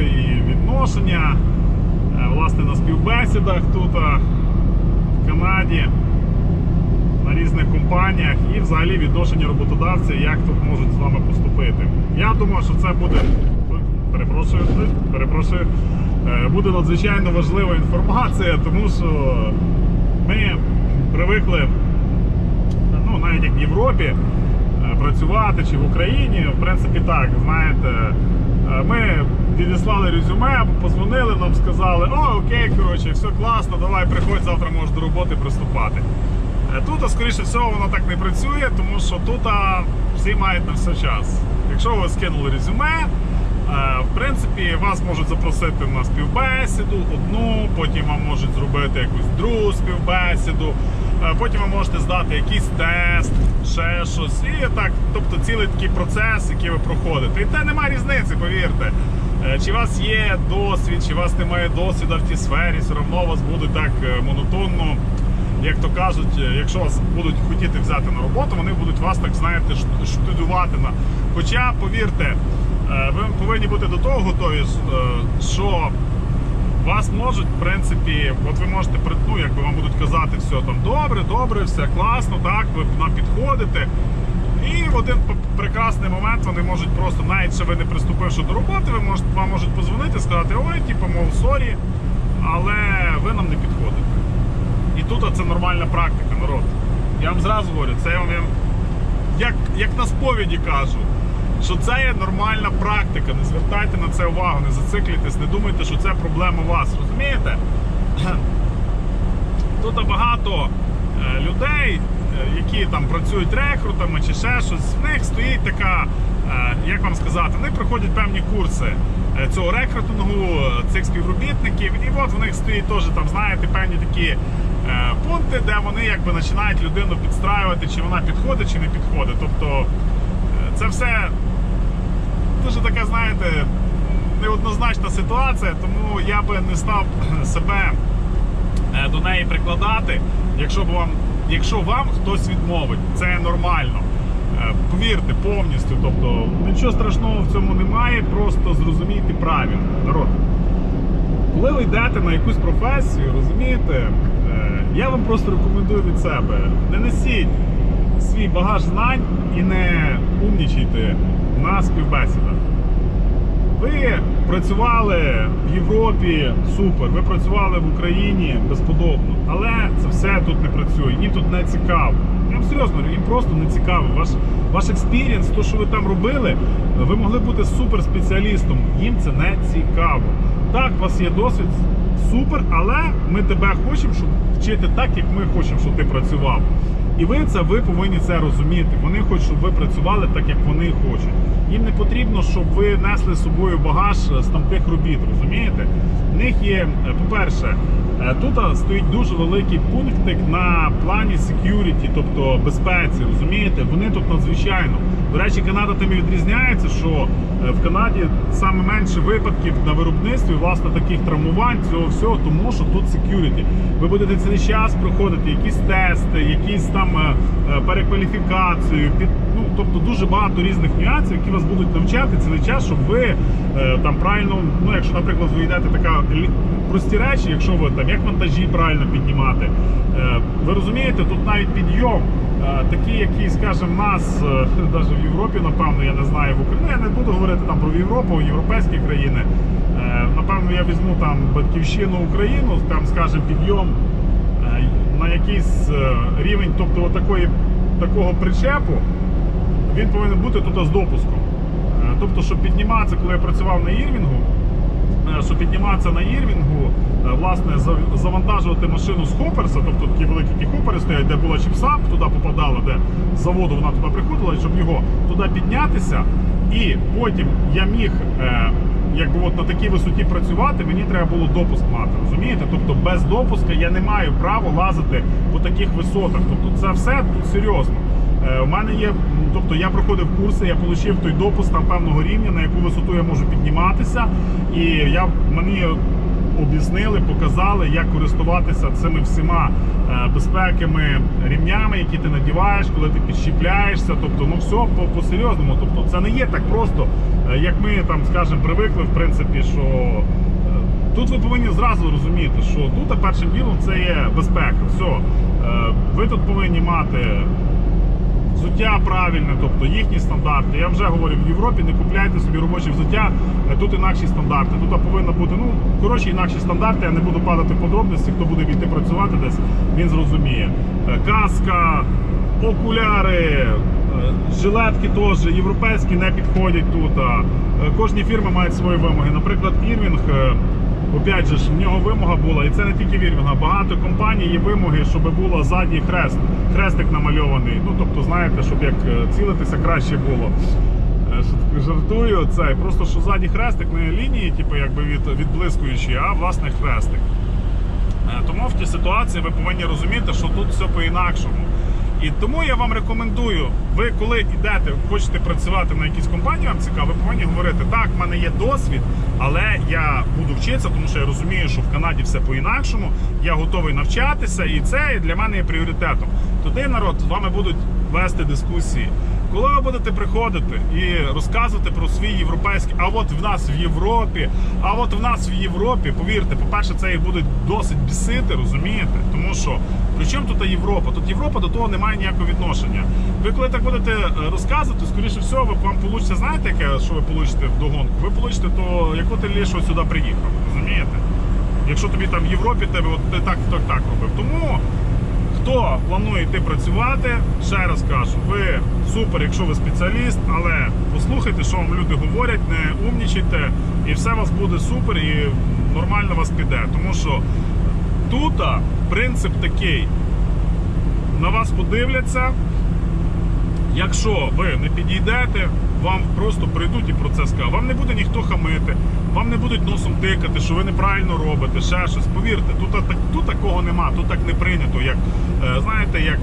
пошуку і відношення, е, власне, на співбесідах тут е, в Канаді, на різних компаніях і взагалі відношення роботодавця, як тут можуть з вами поступити. Я думаю, що це буде. Перепрошую, перепрошую. Е, Буде надзвичайно важлива інформація, тому що ми привикли, ну навіть як в Європі, працювати чи в Україні. В принципі, так, знаєте, ми відіслали резюме, або позвонили, нам сказали, о, окей, коротше, все класно, давай приходь, завтра можеш до роботи приступати. Е, Тут, скоріше всього, воно так не працює, тому що тут всі мають на все час. Якщо ви скинули резюме, е, в принципі, вас можуть запросити на співбесіду одну, потім вам можуть зробити якусь другу співбесіду, е, потім ви можете здати якийсь тест, ще щось. І так, тобто цілий такий процес, який ви проходите. І те немає різниці, повірте. Е, Чи у вас є досвід, чи у вас немає досвіду в тій сфері, все одно вас будуть так е, монотонно як то кажуть, е, якщо вас будуть хотіти взяти на роботу, вони будуть вас так знаєте штудувати. Хоча, повірте, ви повинні бути до того готові, що вас можуть, в принципі, от ви можете ну, якби вам будуть казати, все там добре, добре, все класно, так, ви нам підходите. І в один прекрасний момент вони можуть просто, навіть ще ви не приступивши до роботи, ви можете, вам можуть позвонити, сказати, ой, типу, мов, сорі, але ви нам не підходите. І тут це нормальна практика, народ. Я вам зразу говорю, це я вам як, як на сповіді кажу, що це є нормальна практика. Не звертайте на це увагу, не зациклюйтесь, не думайте, що це проблема вас. Розумієте? Тут багато е, людей, які там працюють рекрутами чи ще щось, в них стоїть така, е, як вам сказати, вони проходять певні курси е, цього рекрутингу, е, цих співробітників, і от в них стоїть теж там, знаєте, певні такі е, пункти, де вони якби починають людину підстраювати, чи вона підходить, чи не підходить. Тобто е, це все дуже така, знаєте, неоднозначна ситуація, тому я би не став себе е, до неї прикладати, якщо б вам, якщо вам хтось відмовить, це нормально. Е, Повірте повністю, тобто нічого страшного в цьому немає, просто зрозумійте правильно. Народ. Коли ви йдете на якусь професію, розумієте, е, я вам просто рекомендую від себе. Не несіть свій багаж знань і не умнічайте на співбесідах. Ви працювали в Європі супер, ви працювали в Україні безподобно, але це все тут не працює, їм тут не цікаво. Я серйозно їм просто не цікаво. Ваш, ваш експірієнс, то, що ви там робили, ви могли бути супер спеціалістом. Їм це не цікаво. Так, у вас є досвід супер, але ми тебе хочемо, щоб вчити так, як ми хочемо, щоб ти працював. І ви це ви повинні це розуміти. Вони хочуть, щоб ви працювали так, як вони хочуть. Їм не потрібно, щоб ви несли з собою багаж з тамтих робіт. Розумієте? В них є, е, по-перше, тут стоїть дуже великий пунктик на плані security, тобто безпеці. Розумієте? Вони тут надзвичайно. До речі, Канада тим і відрізняється, що е, в Канаді саме менше випадків на виробництві, власне, таких травмувань, цього всього, тому що тут security. Ви будете цілий час проходити якісь тести, якісь там е, е, перекваліфікацію, під ну тобто дуже багато різних нюансів, які вас будуть навчати цілий час, щоб ви е, там правильно, ну якщо, наприклад, ви йдете така прості речі, якщо ви там як вантажі правильно піднімати, е, ви розумієте, тут навіть підйом. е, Такі, які, скажімо, нас навіть в Європі, напевно, я не знаю в Україні. Ну, Я не буду говорити там про Європу, європейські країни. Напевно, я візьму там батьківщину Україну, там, скажімо, підйом на якийсь рівень, тобто отакої, такого причепу, він повинен бути тут з допуском. Е, Тобто, щоб підніматися, коли я працював на Ірвінгу, е, щоб підніматися на Ірвінгу, е, власне, завантажувати машину з Хоперса, тобто такі великі ті хопери стоять, де була чіпсап, туди попадала, де з заводу вона туди приходила, щоб його туди піднятися. І потім я міг, якби от на такій висоті працювати, мені треба було допуск мати. Розумієте? Тобто без допуска я не маю права лазити по таких висотах. Тобто це все серйозно. Е, У мене є, тобто я проходив курси, я отримав той допуск там певного рівня, на яку висоту я можу підніматися. І я мені об'яснили, показали, як користуватися цими всіма е, безпеками ремнями, які ти надіваєш, коли ти підщіпляєшся. Тобто, ну все по, по серйозному. Тобто, це не є так просто, е, як ми там, скажемо, привикли, в принципі, що. Тут ви повинні зразу розуміти, що тут першим ділом це є безпека. Все. Ви тут повинні мати взуття правильне, тобто їхні стандарти. Я вже говорив, в Європі не купляйте собі робоче взуття, е, тут інакші стандарти. Тут повинно бути, ну, коротше, інакші стандарти, я не буду падати в подробності, хто буде йти працювати десь, він зрозуміє. Е, Каска, окуляри, е, жилетки теж, європейські не підходять тут. Кожні фірми мають свої вимоги. Наприклад, Ірвінг. Опять же в нього вимога була, і це не тільки Вірвінга. Багато компаній є вимоги, щоб було задній хрест, хрестик намальований. Ну тобто, знаєте, щоб як е, цілитися краще було. Е, Жартую це. Просто що задній хрестик не лінії, типу, якби від, відблискуючі, а власне хрестик. Е, Тому в тій ситуації ви повинні розуміти, що тут все по-інакшому. І тому я вам рекомендую, ви коли йдете, хочете працювати на якійсь компанії, вам цікаво, ви повинні говорити, так, в мене є досвід, але я буду вчитися, тому що я розумію, що в Канаді все по-інакшому, я готовий навчатися, і це для мене є пріоритетом. Туди народ з вами будуть вести дискусії. Коли ви будете приходити і розказувати про свій європейський, а от в нас в Європі, а от в нас в Європі, повірте, по-перше, це їх буде досить бісити, розумієте? Тому що при чому тут Європа? Тут Європа до того не має ніякого відношення. Ви коли так будете е, розказувати, скоріше всього, ви вам получите, знаєте, яке, що ви получите в догонку? Ви получите то, яку ти лише сюди приїхав, розумієте? Якщо тобі там в Європі тебе от ти так, так, так робив. Тому Хто планує йти працювати, ще раз кажу, ви супер, якщо ви спеціаліст, але послухайте, що вам люди говорять, не умнічайте, і все у вас буде супер і нормально вас піде. Тому що тут принцип такий: на вас подивляться. Якщо ви не підійдете, вам просто прийдуть і про це скажуть. Вам не буде ніхто хамити, вам не будуть носом тикати, що ви неправильно робите, ще щось. Повірте, тут, тут такого нема, тут так не прийнято. Як е, знаєте, як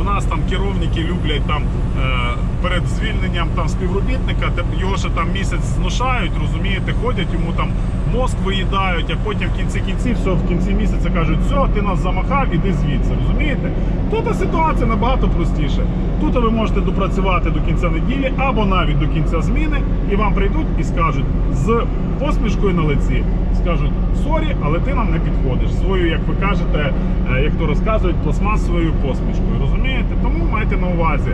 в нас там керівники люблять там е, перед звільненням там співробітника, його ще там місяць зношають, розумієте, ходять йому там мозк виїдають, а потім в кінці кінців, все, в кінці місяця кажуть, все, ти нас замахав, іди звідси. Розумієте? Тут ситуація набагато простіше. Тут ви можете допрацювати до кінця неділі або навіть до кінця зміни, і вам прийдуть і скажуть з посмішкою на лиці. Скажуть сорі, але ти нам не підходиш. Свою, як ви кажете, е, як то розказують, пластмасовою посмішкою. Розумієте? Тому майте на увазі.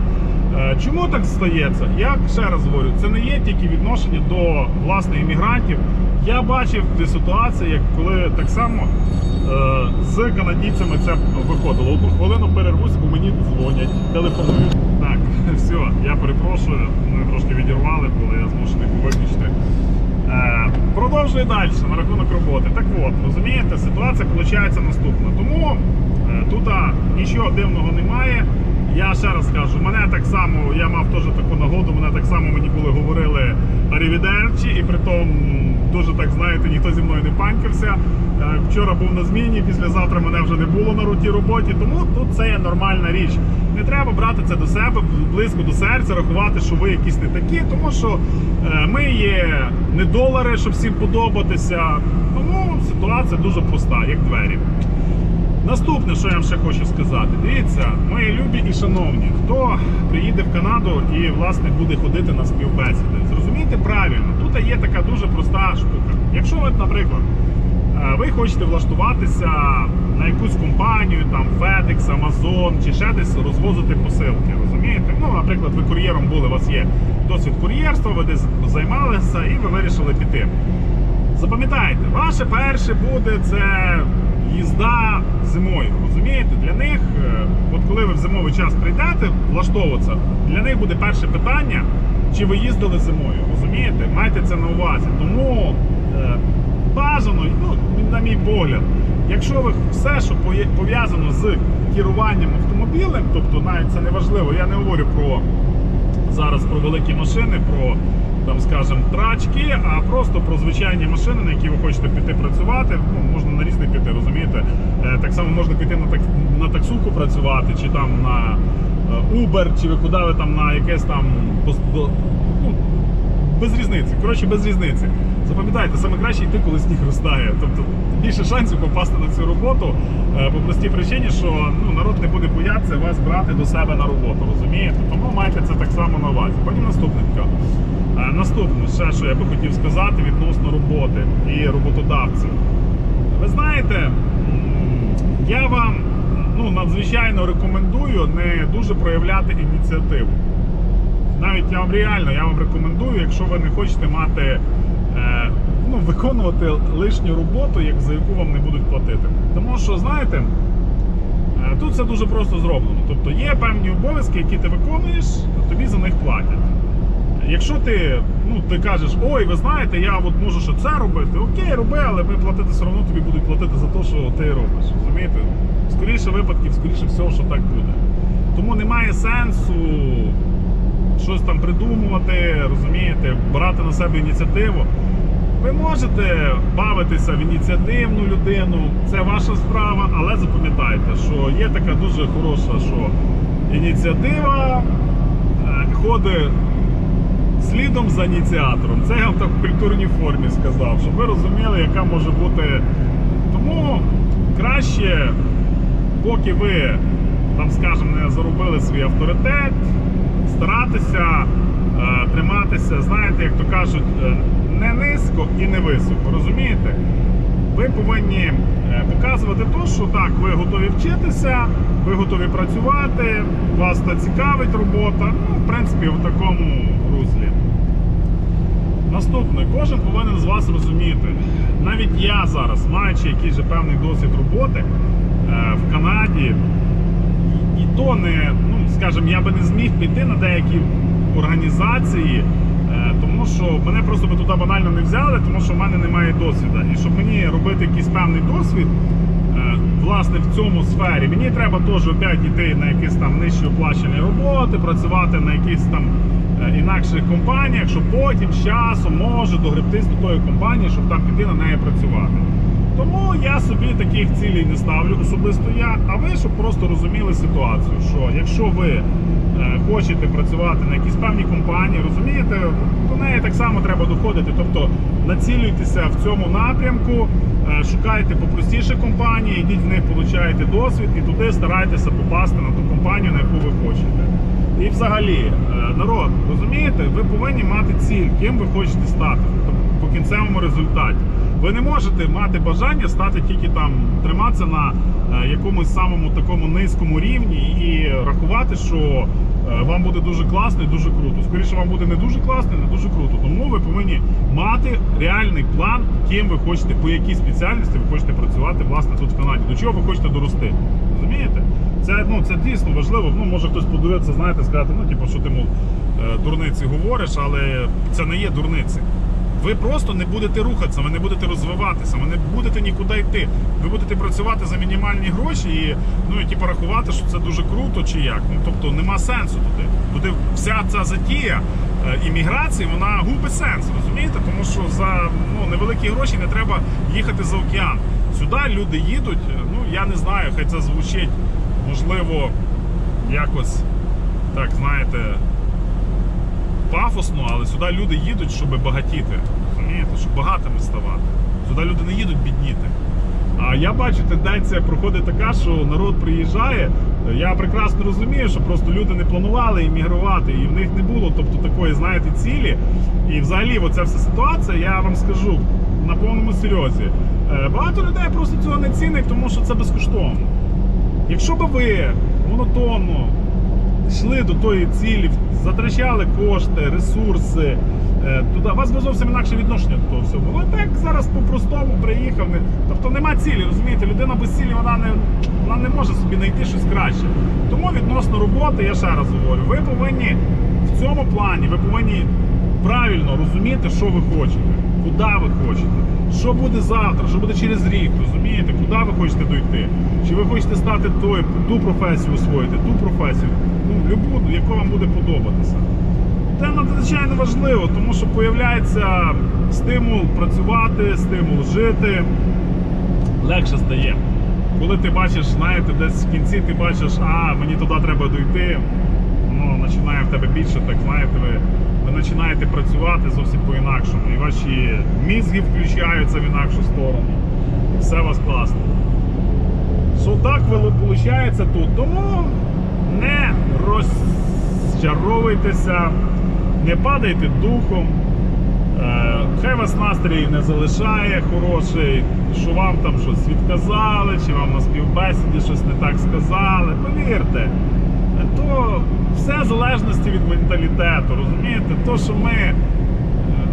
Е, Чому так стається? Я ще раз говорю, це не є тільки відношення до власне іммігрантів. Я бачив ті ситуації, як коли так само з канадійцями це виходило. Одну хвилину перервусь, бо мені дзвонять, телефонують. Так, все, я перепрошую, ми трошки відірвали, були, я змушений був виключити. Е, Продовжую далі на рахунок роботи. Так от, розумієте, ситуація виходить наступна. Тому е, тут нічого дивного немає. Я ще раз кажу, мене так само, я мав теж таку нагоду, мене так само мені коли говорили арівідерчі, і при тому дуже так знаєте, ніхто зі мною не панькався. Е, Вчора був на зміні, післязавтра мене вже не було на руті роботі, тому тут це є нормальна річ. Не треба брати це до себе близько до серця, рахувати, що ви якісь не такі, тому що е, ми є не долари, щоб всім подобатися. Тому ситуація дуже проста, як двері. Наступне, що я вам ще хочу сказати, дивіться, мої любі і шановні, хто приїде в Канаду і власне буде ходити на співбесіди, зрозумійте правильно, тут є така дуже проста штука. Якщо ви, наприклад, е, ви хочете влаштуватися на якусь компанію, там FedEx, Amazon чи ще десь розвозити посилки, розумієте? Ну, наприклад, ви кур'єром були, у вас є досвід кур'єрства, ви десь займалися і ви вирішили піти. Запам'ятайте, ваше перше буде це їзда зимою. Розумієте? Для них, е, от коли ви в зимовий час прийдете влаштовуватися, для них буде перше питання, чи ви їздили зимою. Розумієте? Майте це на увазі. Тому е, бажано, ну, на мій погляд, якщо ви все, що пов'язано з керуванням автомобілем, тобто навіть це не важливо, я не говорю про зараз про великі машини, про там, скажімо, трачки, а просто про звичайні машини, на які ви хочете піти працювати. Ну, можна на різних піти, розумієте? Е, Так само можна піти на так на таксуку працювати, чи там на Uber, чи ви куди ви там на якесь там ну, без різниці. Коротше, без різниці. Запам'ятайте, саме краще йти, коли сніг розтає. Тобто більше шансів попасти на цю роботу е, по простій причині, що ну, народ не буде боятися вас брати до себе на роботу, розумієте? Тому майте це так само на увазі. Потім наступненька. Е, Наступне, ще що я би хотів сказати відносно роботи і роботодавців. Ви знаєте, я вам ну, надзвичайно рекомендую не дуже проявляти ініціативу. Навіть я вам реально я вам рекомендую, якщо ви не хочете мати, е, ну, виконувати лишню роботу, як, за яку вам не будуть платити. Тому що, знаєте, е, тут все дуже просто зроблено. Тобто є певні обов'язки, які ти виконуєш, тобі за них платять. Якщо ти, ну, ти кажеш, ой, ви знаєте, я от можу ще це робити, окей, роби, але ми платити все одно тобі будуть платити за те, що ти робиш. Розумієте? Скоріше випадків, скоріше всього, що так буде. Тому немає сенсу щось там придумувати, розумієте, брати на себе ініціативу. Ви можете бавитися в ініціативну людину, це ваша справа, але запам'ятайте, що є така дуже хороша, що ініціатива е, ходить слідом за ініціатором. Це я вам так в культурній формі сказав, щоб ви розуміли, яка може бути. Тому краще, поки ви там, скажімо, не заробили свій авторитет, старатися е, триматися, знаєте, як то кажуть, е, не низько і не високо. Розумієте? Ви повинні е, показувати те, що так, ви готові вчитися, ви готові працювати, вас та цікавить робота. Ну, в принципі, в такому руслі. Наступне, кожен повинен з вас розуміти. Навіть я зараз, маючи якийсь же певний досвід роботи в Канаді, і, то не, ну скажімо, я би не зміг піти на деякі організації, е, тому що мене просто би туди банально не взяли, тому що в мене немає досвіду. І щоб мені робити якийсь певний досвід, е, власне, в цьому сфері, мені треба теж опять йти на якісь там нижчі оплачені роботи, працювати на якісь там е, інакших компаніях, щоб потім з часом може догребтись до тої компанії, щоб там піти на неї працювати. Тому я собі таких цілей не ставлю особисто я. А ви щоб просто розуміли ситуацію, що якщо ви е, хочете працювати на якійсь певній компанії, розумієте, до неї так само треба доходити. Тобто націлюйтеся в цьому напрямку, е, шукайте попростіші компанії, йдіть в них, получаєте досвід і туди старайтеся попасти на ту компанію, на яку ви хочете. І взагалі, е, народ, розумієте, ви повинні мати ціль, ким ви хочете стати тобто, по кінцевому результаті. Ви не можете мати бажання стати тільки там, триматися на е, якомусь самому такому низькому рівні і рахувати, що е, вам буде дуже класно і дуже круто. Скоріше, вам буде не дуже класно, і не дуже круто. Тому ви повинні мати реальний план, ким ви хочете, по якій спеціальності ви хочете працювати власне тут в Канаді. До чого ви хочете дорости. Розумієте? Це ну це дійсно важливо. Ну може хтось подивитися, знаєте, сказати, ну типу, що ти мов е, дурниці говориш, але це не є дурниці. Ви просто не будете рухатися, ви не будете розвиватися, ви не будете нікуди йти. Ви будете працювати за мінімальні гроші і ну і типу рахувати, що це дуже круто чи як. Ну тобто нема сенсу туди. Туди вся ця затія е, імміграції вона губить сенс, розумієте? Тому що за ну невеликі гроші не треба їхати за океан. Сюди люди їдуть. е, Ну я не знаю, хай це звучить можливо якось так, знаєте пафосно, але сюди люди їдуть, щоб багатіти. Розумієте, щоб багатими ставати. Сюди люди не їдуть бідніти. А я бачу, тенденція проходить така, що народ приїжджає. Я прекрасно розумію, що просто люди не планували іммігрувати, і в них не було тобто, такої, знаєте, цілі. І взагалі, оця вся ситуація, я вам скажу на повному серйозі. Е, Багато людей просто цього не цінить, тому що це безкоштовно. Якщо би ви монотонно йшли до тої цілі, затрачали кошти, ресурси. е, Туди у вас би зовсім інакше відношення до того всього. було. Так зараз по-простому приїхав. Тобто нема цілі, розумієте, людина без цілі вона не, вона не може собі знайти щось краще. Тому відносно роботи, я ще раз говорю, ви повинні в цьому плані, ви повинні правильно розуміти, що ви хочете, куди ви хочете, що буде завтра, що буде через рік, розумієте, куди ви хочете дойти. Чи ви хочете стати той, ту професію освоїти, ту професію, любу, яка вам буде подобатися. Це надзвичайно важливо, тому що появляється стимул працювати, стимул жити. Легше стає. Коли ти бачиш, знаєте, десь в кінці ти бачиш, а мені туди треба дойти, воно починає в тебе більше, так знаєте, ви ви починаєте працювати зовсім по-інакшому. І ваші мізги включаються в інакшу сторону. І все у вас класно. Що так виходить тут? Тому не розчаровуйтеся, не падайте духом. Е, Хай вас настрій не залишає хороший, що вам там щось відказали, чи вам на співбесіді щось не так сказали. Повірте, то все в залежності від менталітету, розумієте? То, що ми е,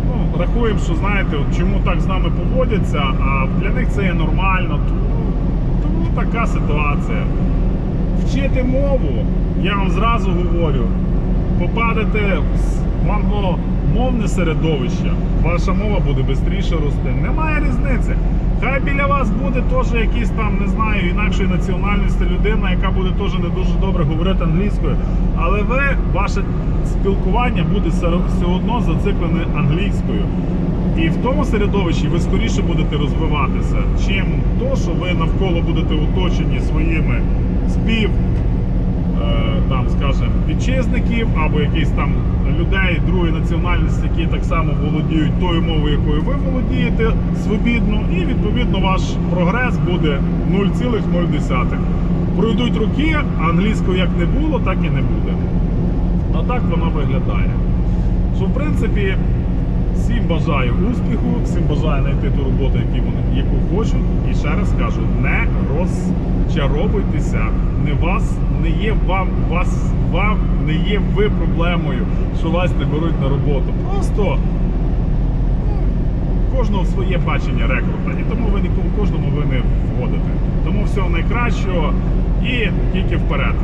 ну, рахуємо, що знаєте, от чому так з нами поводяться, а для них це є нормально. Тому, тому така ситуація. Вчити мову, я вам зразу говорю, попадете в англомовне середовище, ваша мова буде швидше рости. Немає різниці. Хай біля вас буде теж якийсь там, не знаю, інакшої національності людина, яка буде теж не дуже добре говорити англійською. Але ви, ваше спілкування буде все одно зациклене англійською. І в тому середовищі ви скоріше будете розвиватися, чим то, що ви навколо будете оточені своїми спів е, там, скажем, вітчизників або якихось там людей другої національності, які так само володіють тою мовою, якою ви володієте свобідно, і відповідно ваш прогрес буде 0,0. Пройдуть роки, а англійською як не було, так і не буде. А так воно виглядає. Що в принципі. Всім бажаю успіху, всім бажаю знайти ту роботу, яку хочуть. І ще раз кажу, не розчаровуйтеся. Не вас не є вам, вас вам не є ви проблемою, що вас не беруть на роботу. Просто ну, кожного своє бачення рекрута, і тому ви нікому кожному ви не вгодите. Тому всього найкращого і тільки вперед.